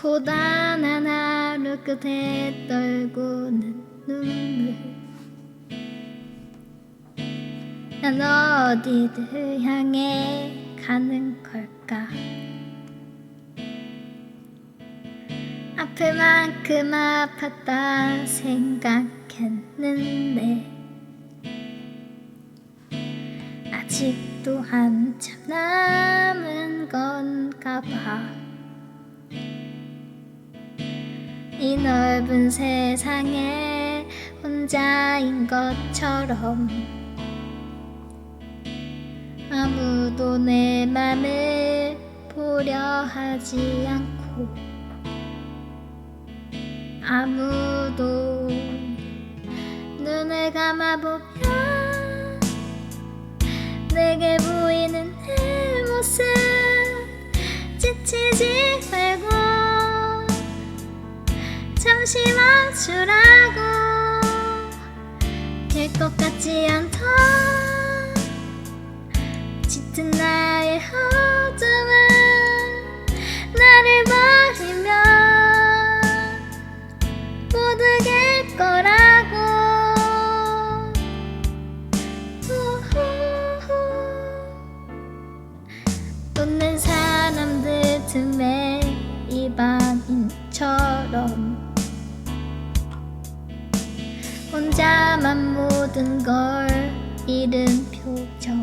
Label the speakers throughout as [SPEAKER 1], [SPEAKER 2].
[SPEAKER 1] 고단한 하루 끝에 떨고는 눈물 난 어디를 향해 가는 걸까 아플 만큼 아팠다 생각했는데 아직도 한참 남은 건가 봐. 이 넓은 세상에 혼자인 것처럼 아무도 내 맘을 보려 하지 않고 아무도 눈을 감아보면 내게 보이는 내 모습 지치지 잠시 멈추라고. 될 것 같지 않다. 짙은 나의 어둠은 나를 버리면 모두 갤 거라고. 웃는 사람들 틈에 이 밤인처럼 혼자만 모든 걸 잃은 표정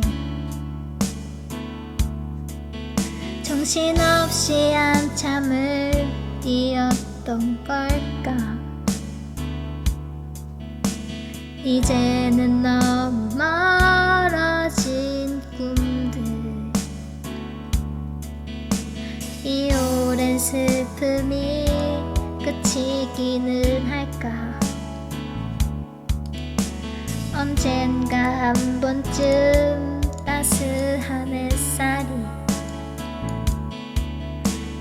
[SPEAKER 1] 정신없이 한참을 뛰었던 걸까? 이제는 너무 멀어진 꿈들. 이 오랜 슬픔이 끝이기는 할까 언젠가 한 번쯤 따스한 햇살이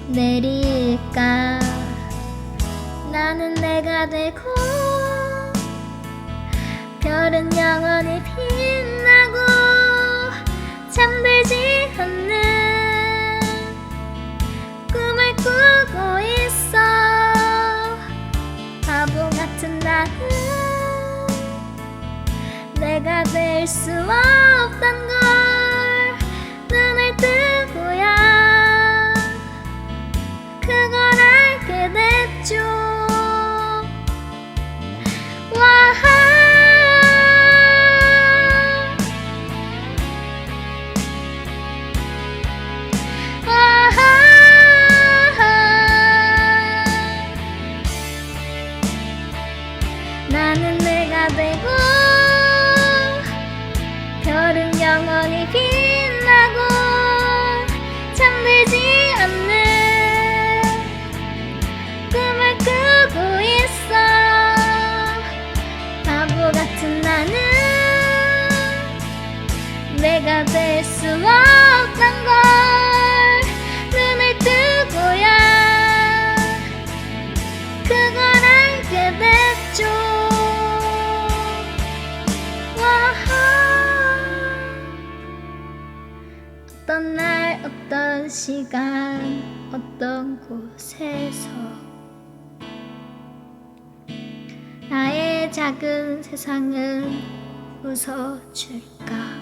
[SPEAKER 1] 내릴까? 나는 내가 되고 별은 영원히 빛나고 잠들지 않는 내가 될 수 없단 걸 별은 영원히 빛나고 잠들지 않는 꿈을 꾸고 있어. 바보 같은 나는 내가 될 수 없 어떤 날 어떤 시간 어떤 곳에서 나의 작은 세상은 웃어줄까